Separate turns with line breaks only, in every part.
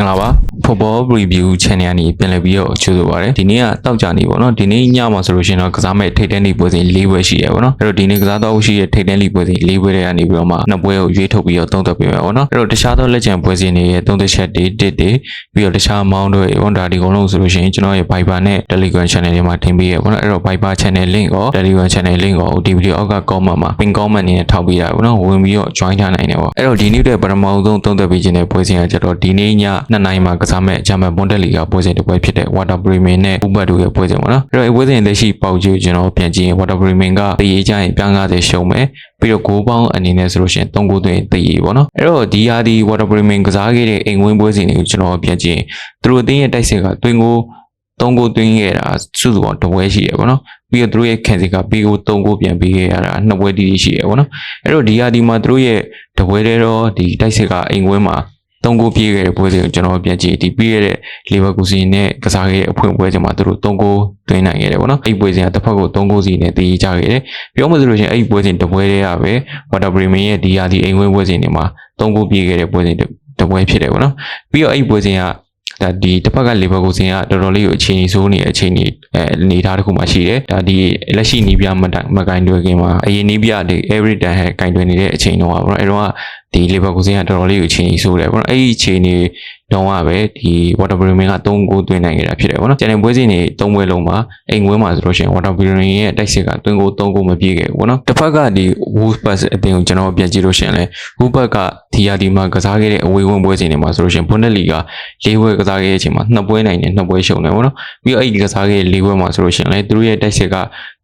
င်္ဂလာပါ Football Review Channel ကနေပြန်လည်ပြီးတော့ကြိုဆိုပါရစေဒီနေ့ကတောက်ကြနေပေါ့နော်ဒီနေ့ညမှာဆိုလို့ရှိရင်တော့ကစားမဲ့ထိတ်တန်းလိပွဲစဉ်၄ပွဲရှိရပေါ့နော်အဲ့တော့ဒီနေ့ကစားတော့ရှိရထိတ်တန်းလိပွဲစဉ်၄ပွဲတွေကနေပြီးတော့မှနှစ်ပွဲကိုရွေးထုတ်ပြီးတော့သုံးသပ်ပေးပါပေါ့နော်အဲ့တော့တခြားသောလက်ကျန်ပွဲစဉ်တွေရဲ့သုံးသပ်ချက်တွေတစ်တွေပြီးတော့တခြားမောင်းတွေပေါ့ဒါဒီကုန်းလုံးဆိုလို့ရှိရင်ကျွန်တော်ရဲ့ Viber နဲ့ Telegram Channel တွေမှာတင်ပေးရပေါ့နော်အဲ့တော့ Viber Channel link ကို Telegram Channel link ကိုဒီဗီဒီယိုအောက်က comment မှာ pin comment အနေနဲ့ထောက်ပေးရပါပေါ့နော်ဝင်ပြီးတော့ join ထားနိုင်တယ်ပေါ့အဲ့တော့ဒီနေ့တဲ့ပထမဆုံးသုံးသပ်ပေးခြင်းတဲ့ပွဲစဉ်ကကျတော့ဒီနေ့ည2နိုင်မှာကစားမဲ့ဂျာမန်ဘွန်ဒက်လီဂါပွဲစဉ်တစ်ပွဲဖြစ်တဲ့ Water Bremen နဲ့ Uber တို့ရဲ့ပွဲစဉ်ပေါ့နော်အဲ့တော့ဒီပွဲစဉ်လက်ရှိပေါက်ကျကျွန်တော်ပြန်ကြည့်ရင် Water Bremen ကတည်ရကြရင်ပြန်90ရှုံးမယ်ပြီးတော့ဂိုးပေါင်းအနေနဲ့ဆိုလို့ရှိရင်3ဂိုးသွင်းတည်ရပေါ့နော်အဲ့တော့ဒီဟာဒီ Water Bremen ကစားခဲ့တဲ့အိမ်ဝင်းပွဲစဉ်တွေကိုကျွန်တော်ပြန်ကြည့်ရင်သူတို့အသင်းရဲ့တိုက်စစ်ကတွင်းကို3ဂိုးသွင်းခဲ့တာစုစုပေါင်းတစ်ပွဲရှိရပေါ့နော်ပြီးတော့သူတို့ရဲ့ခံစစ်ကပြီးကို3ဂိုးပြန်ပေးခဲ့ရတာနှစ်ပွဲတီးတီးရှိရပေါ့နော်အဲ့တော့ဒီဟာဒီမှာသူတို့ရဲ့တပွဲတည်းတော့ဒီတိုက်စစ်ကအိမ်ဝင်းမှာ 3ဂိုးပြေးခဲ့တဲ့ပွဲစဉ်ကိုကျွန်တော်ပြန်ကြည့်ဒီပြီးခဲ့တဲ့လီဗာပူးစီနဲ့ကစားခဲ့တဲ့အဖွင့်ပွဲစဉ်မှာသူတို့3ဂိုးသွင်းနိုင်ခဲ့တယ်ပေါ့နော်အဲ့ဒီပွဲစဉ်ကတစ်ဖက်ကို3ဂိုးစီနဲ့တည်ကြခဲ့တယ်ပြောမှဆိုလို့ရှိရင်အဲ့ဒီပွဲစဉ်တစ်ပွဲတည်းရပဲဝါတာဘရီမင်ရဲ့ဒီဟာဒီအိမ်ဝင်းပွဲစဉ်တွေမှာ3ဂိုးပြေးခဲ့တဲ့ပွဲစဉ်တစ်ပွဲဖြစ်တယ်ပေါ့နော်ပြီးတော့အဲ့ဒီပွဲစဉ်က ဒါဒီတစ်ဖက်ကလေဘယ်ကိုစင်ကတော်တော်လေးကိုအခြေအနေဆိုးနေတဲ့အချိန်ကြီးအဲအနေထားတစ်ခုမှရှိတယ်ဒါဒီလက်ရှိနီးပြမတိုင်မကင်တွေခင်မှာအရင်နီးပြဒီ every time ဟဲ့ကင်တွေနေတဲ့အချိန်တော့ပါတော့အဲတော့ဒီလေဘယ်ကိုစင်ကတော်တော်လေးကိုအခြေအနေဆိုးတယ်ပေါ့နော်အဲ့ဒီအခြေအနေ တော့ကပဲဒီ water bremen က3ဂိုးသွင်းနိုင်ခဲ့တာဖြစ်တယ်ပေါ့နော်ကျန်တဲ့ပွဲစဉ်တွေ3ပွဲလုံးမှာအိမ်ဝင်းမှာဆိုလို့ရှိရင် water bremen ရဲ့တိုက်စစ်ကသွင်းဂိုး3ဂိုးမပြည့်ခဲ့ဘူးပေါ့နော်တစ်ဖက်ကဒီ wolves အတင်းကိုကျွန်တော်ပြန်ကြည့်လို့ရှိရင်လဲ wolves ကဒီယာဒီမှာကစားခဲ့တဲ့အဝေးဝင်ပွဲစဉ်တွေမှာဆိုလို့ရှိရင် bundesliga ၄ပွဲကစားခဲ့တဲ့အချိန်မှာ2ပွဲနိုင်တယ်2ပွဲရှုံတယ်ပေါ့နော်ပြီးတော့အဲ့ဒီကစားခဲ့တဲ့၄ပွဲမှာဆိုလို့ရှိရင်လဲသူတို့ရဲ့တိုက်စစ်က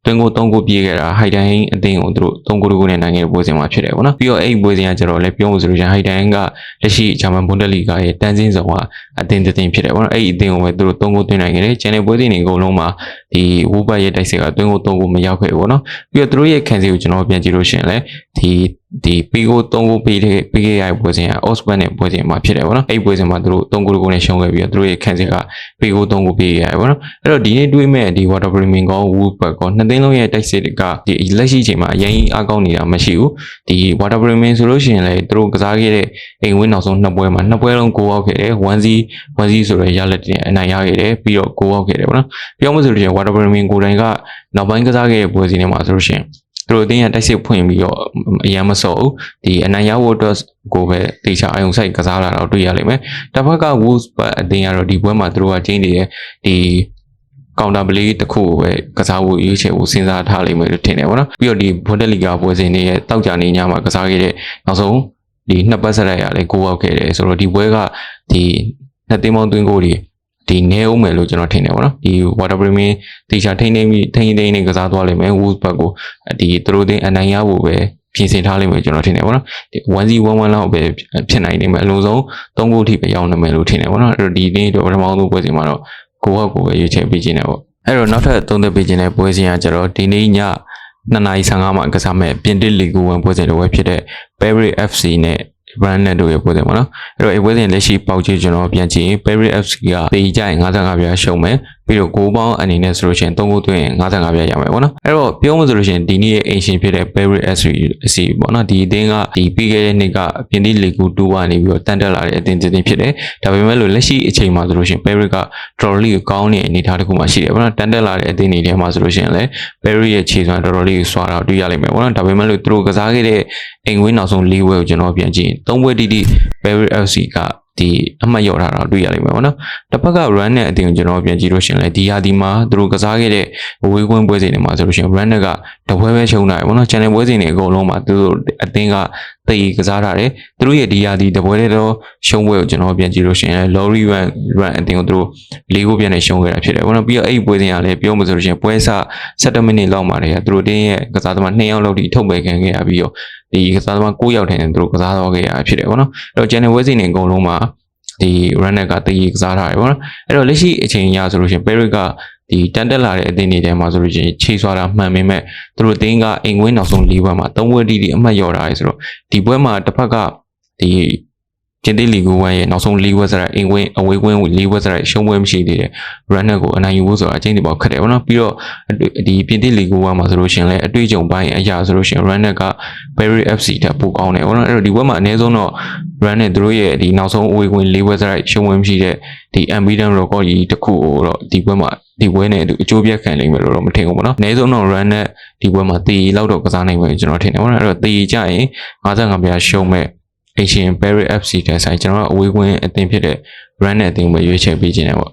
တွင်းကို3ကိုပြေးခဲ့တာဟိုက်တန်အသင်းကိုသူတို့3ကိုကိုနဲ့နိုင်ခဲ့တဲ့ပွဲစဉ်မှာဖြစ်တယ်ပေါ့နော်ပြီးတော့အဲ့ဒီပွဲစဉ်ကကျတော့လည်းပြောလို့ဆိုလို့ရှိရင်ဟိုက်တန်ကလက်ရှိဂျာမန်ဘွန်ဒက်လီဂါရဲ့တန်းစင်းဆောင်ကအသင်းတစ်သင်းဖြစ်တယ်ပေါ့နော်အဲ့ဒီအသင်းကိုပဲသူတို့3ကိုသွင်းနိုင်ခဲ့တယ်ကျန်တဲ့ပွဲစဉ်တွေအကုန်လုံးမှာ ဒီဝူဘတ်ရဲ့တိုက်စစ်ကတွင်းကို3ကိုမရောက်ခဲ့ဘူးပေါ့နော်ပြီးတော့သူတို့ရဲ့ခံစီကိုကျွန်တော်ပြန်ကြည့်လို့ရှိရင်လည်းဒီဒီပီကို3ကိုပေးတဲ့ပေးခဲ့ရတဲ့ပွဲစဉ်က Osman နဲ့ပွဲစဉ်မှာဖြစ်တယ်ပေါ့နော်အဲ့ဒီပွဲစဉ်မှာသူတို့3ကိုကိုနဲ့ရှုံးခဲ့ပြီးတော့သူတို့ရဲ့ခံစီကပီကို3ကိုပေးခဲ့ရတယ်ပေါ့နော်အဲ့တော့ဒီနေ့တွေးမဲ့ဒီ Water Bremen ကော Woodbuck ကောနှစ်သိန်းလုံးရဲ့တိုက်စစ်တွေကဒီလက်ရှိချိန်မှာအရင်အားကောင်းနေတာမရှိဘူးဒီ Water Bremen ဆိုလို့ရှိရင်လည်းသူတို့ကစားခဲ့တဲ့အိမ်ဝင်းနောက်ဆုံးနှစ်ပွဲမှာနှစ်ပွဲလုံးကိုအောက်ခဲ့တယ်1-0 1-0ဆိုတဲ့ရလက်တင်အနိုင်ရခဲ့တယ်ပြီးတော့ကိုအောက်ခဲ့တယ်ပေါ့နော်ပြောမှဆိုလို့ရှိရင် Water Bremen ကိုယ်တိုင်ကနောက်ပိုင်းကစားခဲ့တဲ့ပွဲစဉ်တွေမှာဆိုလို့ရှိရင်သူတို့အတင်းရတိုက်စစ်ဖွင့်ပြီးတော့အရန်မစော့ဘူးဒီအနိုင်ရဖို့အတွက်ကိုပဲတေချာအယုံဆိုင်ကစားလာတော့တွေ့ရလိမ့်မယ်တစ်ဖက်က Wolves အတင်းရတော့ဒီပွဲမှာသူတို့ကကျင်းနေတယ်ဒီကောင်တာပလေးတစ်ခုကိုပဲကစားဖို့ရွေးချယ်ဖို့စဉ်းစားထားလိမ့်မယ်လို့ထင်တယ်ပေါ့နော်ပြီးတော့ဒီဘွန်ဒက်လီဂါပွဲစဉ်တွေရဲ့တောက်ကြနေညမှာကစားခဲ့တဲ့နောက်ဆုံးဒီနှစ်ပတ်ဆက်လိုက်ရလဲကိုးောက်ခဲ့တယ်ဆိုတော့ဒီပွဲကဒီနှစ်သိန်းပေါင်းသွင်းကိုတွေ ဒီနေအောင်မယ်လို့ကျွန်တော်ထင်တယ်ပေါ့နော်ဒီ water premium တေချာထိန်းသိမ်းပြီးထိန်းသိမ်းနေကစားသွားလိမ့်မယ် wolves ဘက်ကိုဒီသူတို့တင်အနိုင်ရဖို့ပဲပြင်ဆင်ထားလိမ့်မယ်ကျွန်တော်ထင်တယ်ပေါ့နော်ဒီ1-1-1လောက်ပဲဖြစ်နိုင်နေမယ်အလုံးစုံ3ဂိုးထိပဲရောက်နေမယ်လို့ထင်တယ်ပေါ့နော်အဲ့တော့ဒီနေ့တော့ပထမဆုံးပွဲစဉ်မှာတော့ကိုဟောက်ကိုပဲရွေးချယ်ပေးခြင်းတယ်ပေါ့အဲ့တော့နောက်ထပ်သုံးသက်ပေးခြင်းတဲ့ပွဲစဉ်ကကျတော့ဒီနေ့ည2:55မှာကစားမဲ့ပြင်တစ်လီဂူဝင်ပွဲစဉ်တစ်ပွဲဖြစ်တဲ့ Paris FC နဲ့ brand နဲ့တို့ရဲ့ပွဲစဉ်ပေါ့နော်အဲ့တော့ဒီပွဲစဉ်လက်ရှိပေါက်ချေကျွန်တော်ပြန်ကြည့်ရင် Paris FC ကတေးကြရင်55ပြားရှုံးမယ်ပြီးတော့ကိုးပေါင်းအနေနဲ့ဆိုလို့ရှိရင်3ခုသွင်းရင်55ပြားရမယ်ပေါ့နော်အဲ့တော့ပြောမှဆိုလို့ရှိရင်ဒီနေ့ရဲ့အိမ်ရှင်ဖြစ်တဲ့ Paris FC ပေါ့နော်ဒီအသင်းကဒီပြီးခဲ့တဲ့နှစ်ကပြင်သစ်လီဂူ2ကနေပြီးတော့တန်တက်လာတဲ့အသင်းတစ်သင်းဖြစ်တယ်ဒါပေမဲ့လို့လက်ရှိအချိန်မှာဆိုလို့ရှိရင် Paris ကတော်တော်လေးကောင်းတဲ့အနေအထားတစ်ခုမှရှိတယ်ပေါ့နော်တန်တက်လာတဲ့အသင်းတွေထဲမှာဆိုလို့ရှိရင်လည်း Paris ရဲ့ခြေစွမ်းတော်တော်လေးစွာတော့တွေ့ရလိမ့်မယ်ပေါ့နော်ဒါပေမဲ့လို့သူတို့ကစားခဲ့တဲ့ အိမ်ဝင်းနောက်ဆုံး၄ဝဲကိုကျွန်တော်ပြန်ကြည့်ရင်၃ဝဲတိတိ Paris FC ကဒီအမှတ်ရောက်တာတော့တွေ့ရလိမ့်မယ်ပေါ့နော်တစ်ဖက်က run နဲ့အတင်ကိုကျွန်တော်ပြန်ကြည့်လို့ရှရင်လေဒီဟာဒီမှာသူတို့ကစားခဲ့တဲ့ဝေးကွင်းပွဲစဉ်တွေမှာဆိုလို့ရှရင် run ကတပွဲပဲရှုံးနိုင်ပေါ့နော် channel ပွဲစဉ်တွေအကုန်လုံးမှာသူတို့အတင်ကတေးကစားထားတယ်သူတို့ရဲ့ဒီဟာဒီတပွဲတည်းတော့ရှုံးပွဲကိုကျွန်တော်ပြန်ကြည့်လို့ရှရင်လေ lorry run run အတင်ကိုသူတို့၄ခုပြန်နေရှုံးခဲ့တာဖြစ်တယ်ပေါ့နော်ပြီးတော့အဲ့ဒီပွဲစဉ်ကလည်းပြောမှဆိုလို့ရှရင်ပွဲစ17မိနစ်လောက်မှာတည်းကသူတို့တင်းရဲ့ကစားသမား2ယောက်လောက်ထိထုတ်ပယ်ခံခဲ့ရပြီးတော့ ဒီကစားသမား9ယောက်ထင်တယ်သူတို့ကစားတော့ခဲ့ရဖြစ်တယ်ပေါ့နော်အဲ့တော့ channel ပွဲစဉ်တွေအကုန်လုံးမှာဒီ runner ကတည်ကစားထားတယ်ပေါ့နော်အဲ့တော့လက်ရှိအချိန်အရဆိုလို့ရှိရင် Peric ကဒီတန်တက်လာတဲ့အသင်းတွေထဲမှာဆိုလို့ရှိရင်ခြေဆွာတာမှန်ပေမဲ့သူတို့အသင်းကအိမ်ဝင်းနောက်ဆုံး၄ဘွဲမှာ၃ဘွဲတီတီအမှတ်လျော်ထားရဲဆိုတော့ဒီဘွဲမှာတစ်ဖက်ကဒီ ပြင်သစ်လီဂို1ရဲ့နောက်ဆုံး၄ဝက်စရိုက်အင်ဝင်းအဝေးကွင်း၄ဝက်စရိုက်ရှုံးပွဲမရှိသေးတဲ့ run နဲ့ကိုအနိုင်ယူဖို့ဆိုတာအချိန်ဒီပေါ့ခက်တယ်ပေါ့နော်ပြီးတော့အတွေ့ဒီပြင်သစ်လီဂို1မှာဆိုလို့ရှိရင်လည်းအတွေ့အကြုံပိုင်းအရာဆိုလို့ရှိရင် run နဲ့က Berry FC တက်ပိုကောင်းတယ်ပေါ့နော်အဲ့တော့ဒီဘက်မှာအနည်းဆုံးတော့ run နဲ့သူတို့ရဲ့ဒီနောက်ဆုံးအဝေးကွင်း၄ဝက်စရိုက်ရှုံးပွဲမရှိတဲ့ဒီ Ambidam record ကြီးတစ်ခုကိုတော့ဒီဘက်မှာဒီပွဲနဲ့အတူအကျိုးပြတ်ခံနိုင်မယ်လို့တော့မထင်ဘူးပေါ့နော်အနည်းဆုံးတော့ run နဲ့ဒီပွဲမှာတီလောက်တော့ကစားနိုင်မယ်ကျွန်တော်ထင်တယ်ပေါ့နော်အဲ့တော့တီကြရင်55ပြားရှုံးမဲ့ Asian Berry FC တဲ့ဆိုင်ကျွန်တော်ကအဝေးကွင်းအသင်းဖြစ်တဲ့ run နဲ့အသင်းကိုပဲရွေးချယ်ပေးခြင်းတယ်ပေါ့